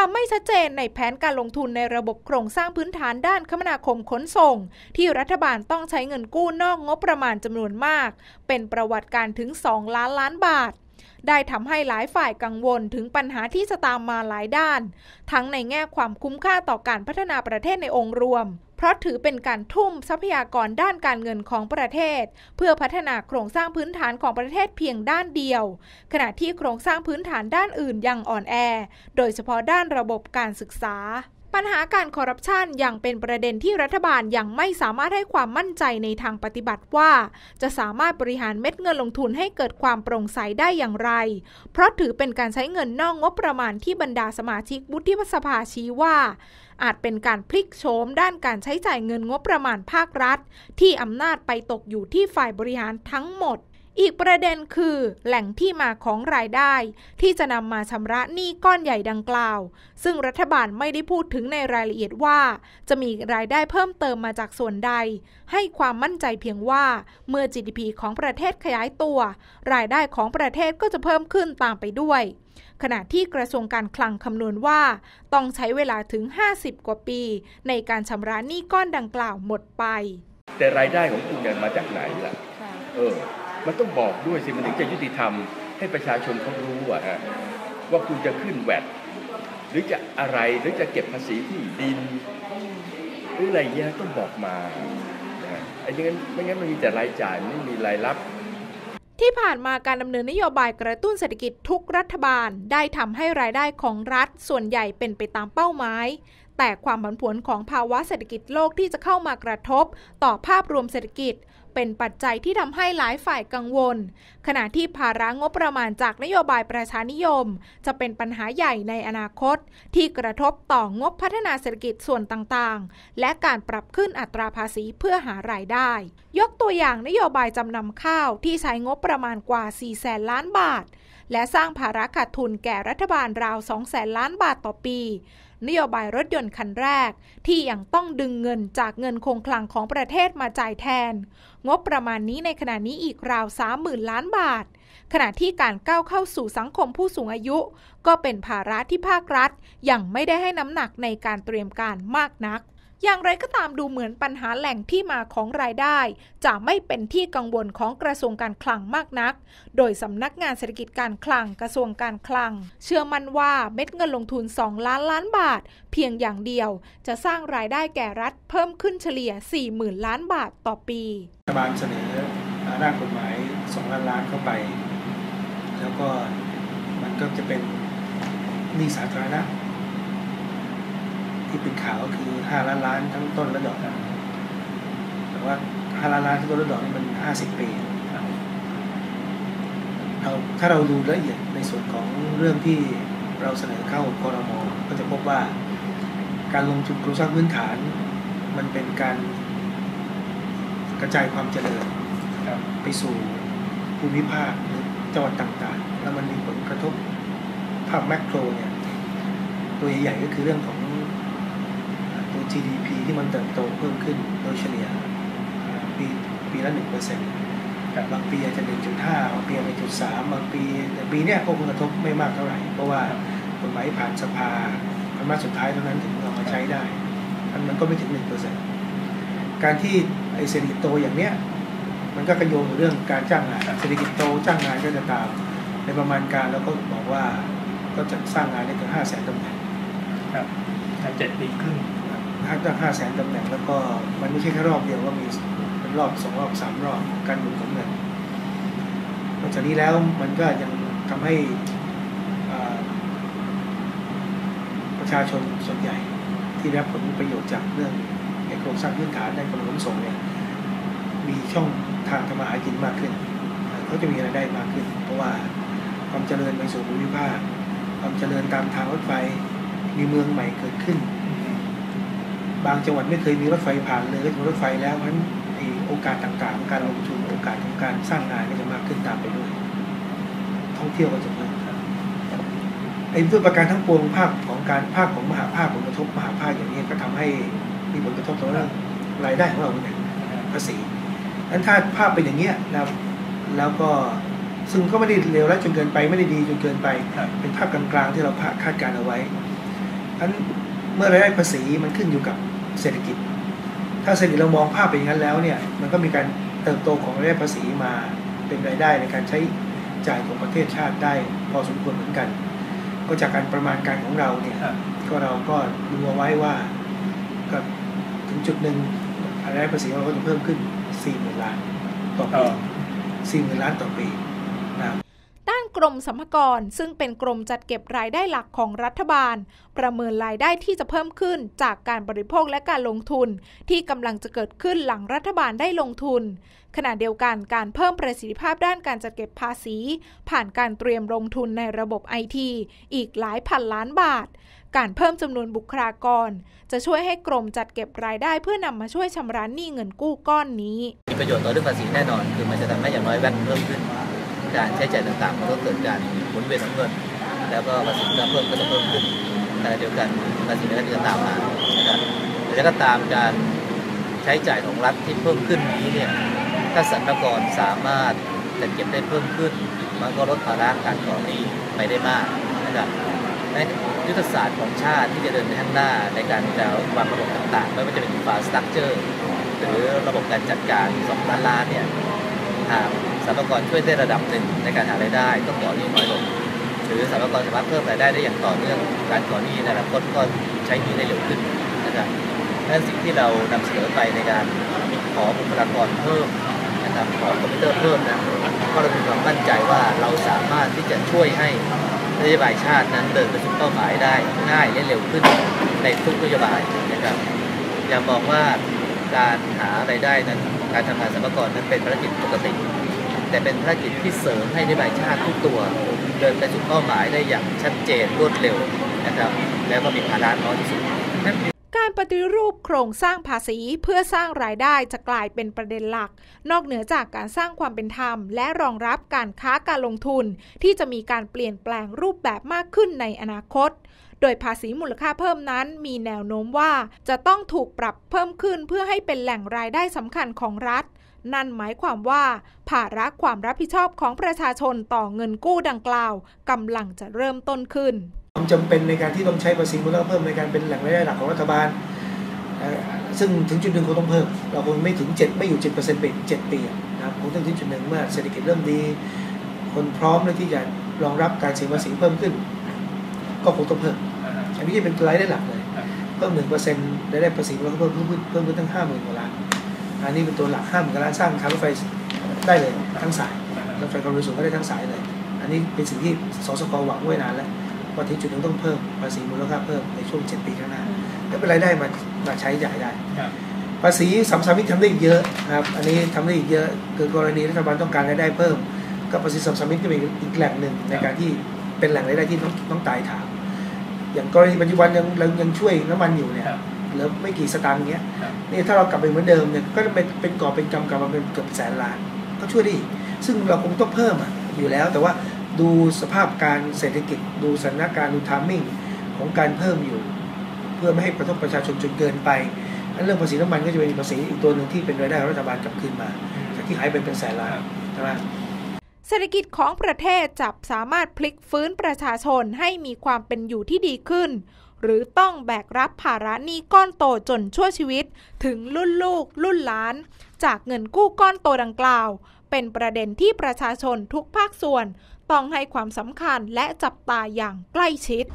ความไม่ชัดเจนในแผนการลงทุนในระบบโครงสร้างพื้นฐานด้านคมนาคมขนส่ง ที่รัฐบาลต้องใช้เงินกู้นอกงบประมาณจำนวนมาก เป็นประวัติการถึง 2 ล้านล้านบาทได้ทำให้หลายฝ่ายกังวลถึงปัญหาที่จะตามมาหลายด้าน ทั้งในแง่ความคุ้มค่าต่อการพัฒนาประเทศในองค์รวม เพราะถือเป็นการทุ่มทรัพยากรด้านการเงินของประเทศ เพื่อพัฒนาโครงสร้างพื้นฐานของประเทศเพียงด้านเดียว ขณะที่โครงสร้างพื้นฐานด้านอื่นยังอ่อนแอ โดยเฉพาะด้านระบบการศึกษา ปัญหาการคอร์รัปชันยังเป็นประเด็นที่รัฐบาลยังไม่สามารถให้ความมั่นใจในทางปฏิบัติว่า จะสามารถบริหารเม็ดเงินลงทุนให้เกิดความโปร่งใสได้อย่างไร เพราะถือเป็นการใช้เงินนอกงบประมาณที่บรรดาสมาชิกวุฒิสภาชี้ว่า อาจเป็นการพลิกโฉมด้านการใช้จ่ายเงินงบประมาณภาครัฐ ที่อำนาจไปตกอยู่ที่ฝ่ายบริหารทั้งหมด อีกประเด็นคือ แหล่งที่มาของรายได้ ที่จะนำมาชำระหนี้ก้อนใหญ่ดังกล่าว ซึ่งรัฐบาลไม่ได้พูดถึงในรายละเอียดว่า จะมีรายได้เพิ่มเติมมาจากส่วนใด ให้ความมั่นใจเพียงว่า เมื่อ GDP ของประเทศขยายตัว รายได้ของประเทศก็จะเพิ่มขึ้นตามไปด้วยขณะที่กระทรวงการคลังคำนวณว่า ต้องใช้เวลาถึง 50 กว่าปี ในการชำระหนี้ก้อนดังกล่าวหมดไป แต่รายได้ของคุณเนี่ยมาจากไหนล่ะ เออ มันต้องบอกด้วยสิมันถึงจะยุติธรรม ให้ประชาชนเขารู้อะฮะว่าคุณจะขึ้นแวดหรือจะอะไรหรือจะเก็บภาษีที่ดิน หรืออะไรเงี้ยต้องบอกมาไอ้ไม่งั้นไม่งั้นมันมีแต่รายจ่ายไม่มีรายรับที่ผ่านมาการดำเนินนโยบายกระตุ้นเศรษฐกิจทุกรัฐบาลได้ทำให้รายได้ของรัฐส่วนใหญ่เป็นไปตามเป้าหมาย แต่ความผันผวนของภาวะเศรษฐกิจโลกที่จะเข้ามากระทบ ต่อภาพรวมเศรษฐกิจ เป็นปัจจัยที่ทำให้หลายฝ่ายกังวล ขณะที่ภาระงบประมาณจากนโยบายประชานิยม จะเป็นปัญหาใหญ่ในอนาคต ที่กระทบต่องบพัฒนาเศรษฐกิจส่วนต่างๆ และการปรับขึ้นอัตราภาษีเพื่อหารายได้ ยกตัวอย่างนโยบายจำนำข้าวที่ใช้งบประมาณกว่า 4 แสนล้านบาท และสร้างภาระขาดทุนแก่รัฐบาลราว 2 แสนล้านบาทต่อปี นโยบายรถยนต์คันแรก ที่ยังต้องดึงเงินจากเงินคงคลังของประเทศมาจ่ายแทน งบประมาณนี้ในขณะนี้อีกราว 30,000 ล้านบาท ขณะที่การก้าวเข้าสู่สังคมผู้สูงอายุ ก็เป็นภาระที่ภาครัฐยังไม่ได้ให้น้ำหนักในการเตรียมการมากนัก อย่างไรก็ตามดูเหมือนปัญหาแหล่งที่มาของรายได้ จะไม่เป็นที่กังวลของกระทรวงการคลังมากนัก โดยสำนักงานเศรษฐกิจการคลังกระทรวงการคลัง เชื่อมั่นว่าเม็ดเงินลงทุน 2 ล้านล้านบาท เพียงอย่างเดียว จะสร้างรายได้แก่รัฐเพิ่มขึ้นเฉลี่ย 40,000 ล้านบาทต่อปีรัฐบาลเสนอร่างกฎหมาย 2 ล้านล้านเข้าไป แล้วก็มันก็จะเป็นหนี้สาธารณะ ที่เป็นข่าวก็คือ5ล้านล้านทั้งต้นและดอกแต่ว่า5ล้านล้านทั้งต้นและดอกนี่มัน50ปีเราถ้าเราดูละเอียดในส่วนของเรื่องที่เราเสนอเข้าคอรมอก็จะพบว่าการลงทุนโครงสร้างพื้นฐาน มันเป็นการกระจายความเจริญไปสู่ภูมิภาคหรือจังหวัดต่างๆ แล้วมันมีผลกระทบภาพแมกโรเนี่ยตัวใหญ่ๆก็คือเรื่องของ GDP ที่มันเติบโตเพิ่มขึ้นโดยเฉลี่ยปีปีละหนึ่งเปอร์เซ็นต์บางปีอาจจะหนึ่งจุดห้าบางปีอาจจะจุดสามบางปีแต่ปีเนี้ยก็ผลกระทบไม่มากเท่าไหร่ เพราะว่ากฎหมายผ่านสภาคณะสุดท้ายเท่านั้นถึงเอามาใช้ได้มันมันก็ไม่ถึงหนึ่งเปอร์เซ็นต์การที่ไอเศรษฐกิจโตอย่างเนี้ยมันก็กระโยงเรื่องการจ้างงานเศรษฐกิจโตจ้างงานก็จะตาม ในประมาณการแล้วก็บอกว่าก็จะสร้างงานได้ถึงห้าแสนตำแหน่งครับในเจ็ดปีครึ่ง ห้าตั้งห้าแสนตำแหน่งแล้วก็มันไม่ใช่แค่รอบเดียวว่ามีเป็นรอบสองรอบสามรอบการหมุนของเงินนอกจากนี้แล้วมันก็ยังทำให้ประชาชนส่วนใหญ่ที่ได้รับผลประโยชน์จากเรื่องในโครงสร้างพื้นฐานในการขนส่งเนี่ยมีช่องทางทำมาหากินมากขึ้นเขาจะมีรายได้มากขึ้น เพราะว่าความเจริญในส่วนภูมิภาคความเจริญตามทางรถไฟมีเมืองใหม่เกิดขึ้น บางจังหวัดไม่เคยมีรถไฟผ่านเลยก็มีรถไฟแล้วเพราะฉะนั้นโอกาสต่างๆ การลงทุนโอกาสของการสร้างงานก็จะมากขึ้นตามไปด้วย ท่องเที่ยวก็จะเพิ่มไอ้ด้วยประการทั้งปวงภาคของการภาคของมหาภาคผลกระทบมหาภาคอย่างนี้ก็ทำให้มีผลกระทบต่อเรื่องรายได้ของเราเนี่ยภาษีนั้นถ้าภาพเป็นอย่างเงี้ยนะแล้วก็ซึ่งก็ไม่ได้เลวร้ายจนเกินไปไม่ได้ดีจนเกินไป เป็นภาพกลางๆที่เราคาดการเอาไว้อันเมื่อรายได้ภาษีมันขึ้นอยู่กับ เศรษฐกิจ ถ้าเศรษฐกิจเรามองภาพเป็นอย่างนั้นแล้วเนี่ยมันก็มีการเติบโตของรายได้ภาษีมาเป็นรายได้ในการใช้จ่ายของประเทศชาติได้พอสมควรเหมือนกัน ก็จากการประมาณการของเราเนี่ยก็เราก็ดูเอาไว้ว่ากับถึงจุดหนึ่งรายได้ภาษีเราก็จะเพิ่มขึ้น4ี่หมื่นล้านต่อปีสี่หมื่นล้านต่อปีนะครับด้าน กรมสรรพากร ซึ่งเป็นกรมจัดเก็บรายได้หลักของรัฐบาล ประเมินรายได้ที่จะเพิ่มขึ้นจากการบริโภคและการลงทุน ที่กำลังจะเกิดขึ้นหลังรัฐบาลได้ลงทุน ขณะเดียวกันการเพิ่มประสิทธิภาพด้านการจัดเก็บภาษี ผ่านการเตรียมลงทุนในระบบไอทีอีกหลายพันล้านบาท การเพิ่มจำนวนบุคลากร จะช่วยให้กรมจัดเก็บรายได้เพื่อนำมาช่วยชำระหนี้เงินกู้ก้อนนี้มีประโยชน์ต่อเรื่องภาษีแน่นอน คือมันจะทำให้อย่างน้อยแวดเพิ่มขึ้น การใช้จ่ายต่างๆมันก็เกิดการหมุนเวียนของเงินแล้วก็ภาษีก็เพิ่มก็จะเพิ่มขึ้นขณะเดียวกันภาษีก็จะตามมานะครับแล้วก็ตามการใช้จ่ายของรัฐที่เพิ่มขึ้นนี้เนี่ยถ้าสรรพากรสามารถจัดเก็บได้เพิ่มขึ้น มันก็ลดภาระการก่อหนี้ไปได้มากนะครับยุทธศาสตร์ของชาติที่จะเดินไปข้างหน้าในการจะวางระบบต่างๆ ไม่ว่าจะเป็นอินฟาสตรักเจอร์หรือระบบการจัดการสองล้านล้านเนี่ยหาก รรพากรช่วยได้ระดับหนึ่งในการหารายได้ก็ก่อหนี้น้อยลงหรือสรรพากรสามารถเพิ่มรายได้ได้อย่างต่อเนื่องการก่อหนี้ในอนาคตก็ใช้หนี้ได้เร็วขึ้นนะครับนั่นสิ่งที่เรานำเสนอไปในการขอบุคลากรเพิ่มนะครับขอคอมพิวเตอร์เพิ่มนะก็เรามีความมั่นใจว่าเราสามารถที่จะช่วยให้นโยบายชาตินั้นเดินไปสู่เป้าหมายได้ง่ายและเร็วขึ้นในทุกนโยบายนะครับอย่ามองว่าการหาไรายได้นั้นการทำงานสรรพากรนั้นเป็นภารกิจปกติ แต่เป็นภารกิจที่เสริมให้นโยบายชาติทุกตัว เดินไปสู่เป้าหมายได้อย่างชัดเจนรวดเร็วนะครับแล้วก็มีภาระน้อยที่สุดการปฏิรูปโครงสร้างภาษีเพื่อสร้างรายได้จะกลายเป็นประเด็นหลัก นอกเหนือจากการสร้างความเป็นธรรม และรองรับการค้าการลงทุน ที่จะมีการเปลี่ยนแปลงรูปแบบมากขึ้นในอนาคต โดยภาษีมูลค่าเพิ่มนั้นมีแนวโน้มว่าจะต้องถูกปรับเพิ่มขึ้นเพื่อให้เป็นแหล่งรายได้สำคัญของรัฐ นั่นหมายความว่า ภาระความรับผิดชอบของประชาชนต่อเงินกู้ดังกล่าวกำลังจะเริ่มต้นขึ้นความจำเป็นในการที่ต้องใช้ภาษีมูลค่าเพิ่มในการเป็นแหล่งรายได้หลักของรัฐบาล ซึ่งถึงจุดหนึ่งคงต้องเพิ่ม เราคงไม่ถึง 7 ไม่อยู่ 7%เป็น7ปีนะครับคงต้องถึงจุดหนึ่งเมื่อเศรษฐกิจเริ่มดี คนพร้อมแล้วที่จะรองรับการเสียภาษีเพิ่มขึ้น ก็คงต้องเพิ่ม อันนี้จะเป็นรายได้หลักเลยเพิ่มหนึ่งเปอร์เซ็นต์รายได้ภาษีเราก็เพิ่มเพิ่มเพิ่มขึ้นตั้งห้าหมื่นกว่าล้าน อันนี้เป็นตัวหลักห้ามการสร้างทางรถไฟได้เลยทั้งสายรถไฟความเร็วสูงก็ได้ทั้งสายเลย อันนี้เป็นสิ่งที่สสกหวังไว้นานแล้วว่าที่จุดนึงต้องเพิ่มภาษีมูลค่าเพิ่มในช่วงเจ็ดปีข้างหน้าก็เป็นรายได้มามาใช้จ่ายได้ภาษีสัมสามิตทำได้อีกเยอะครับอันนี้ทำได้อีกเยอะคือกรณีรัฐบาลต้องการรายได้เพิ่ม ก็ภาษีสัมสามิตก็เป็นอีกแหล่งหนึ่งในการที่เป็นแหล่งรายได้ที่ต้องต้องตายถามอย่างกรณีปัจจุบันยังเรายังช่วยน้ำมันอยู่เนี่ย หรือไม่กี่สตางค์เงี้ยนี่ถ้าเรากลับไปเหมือนเดิมเนี่ยก็จะเป็นเป็นก่อเป็นกำกำมาเป็นเกือบแสนล้าน ก็ช่วยได้ซึ่งเราคงต้องเพิ่มอะอยู่แล้วแต่ว่าดูสภาพการเศรษฐกิจดูสถานการณ์ดูทามมิ่งของการเพิ่มอยู่ เพื่อไม่ให้กระทบประชาชนจนเกินไปอันเรื่องภาษีน้ำมันก็จะเป็นภาษีอีกตัวหนึ่งที่เป็นรายได้รัฐบาลกลับคืนมาจากที่หายไปเป็นแสนล้านใช่ไหมเศรษฐกิจของประเทศจับสามารถพลิกฟื้นประชาชนให้มีความเป็นอยู่ที่ดีขึ้น หรือต้องแบกรับภาระหนี้ก้อนโตจนชั่วชีวิต ถึงรุ่นลูก รุ่นหลาน จากเงินกู้ก้อนโตดังกล่าว เป็นประเด็นที่ประชาชนทุกภาคส่วน ต้องให้ความสำคัญและจับตาอย่างใกล้ชิด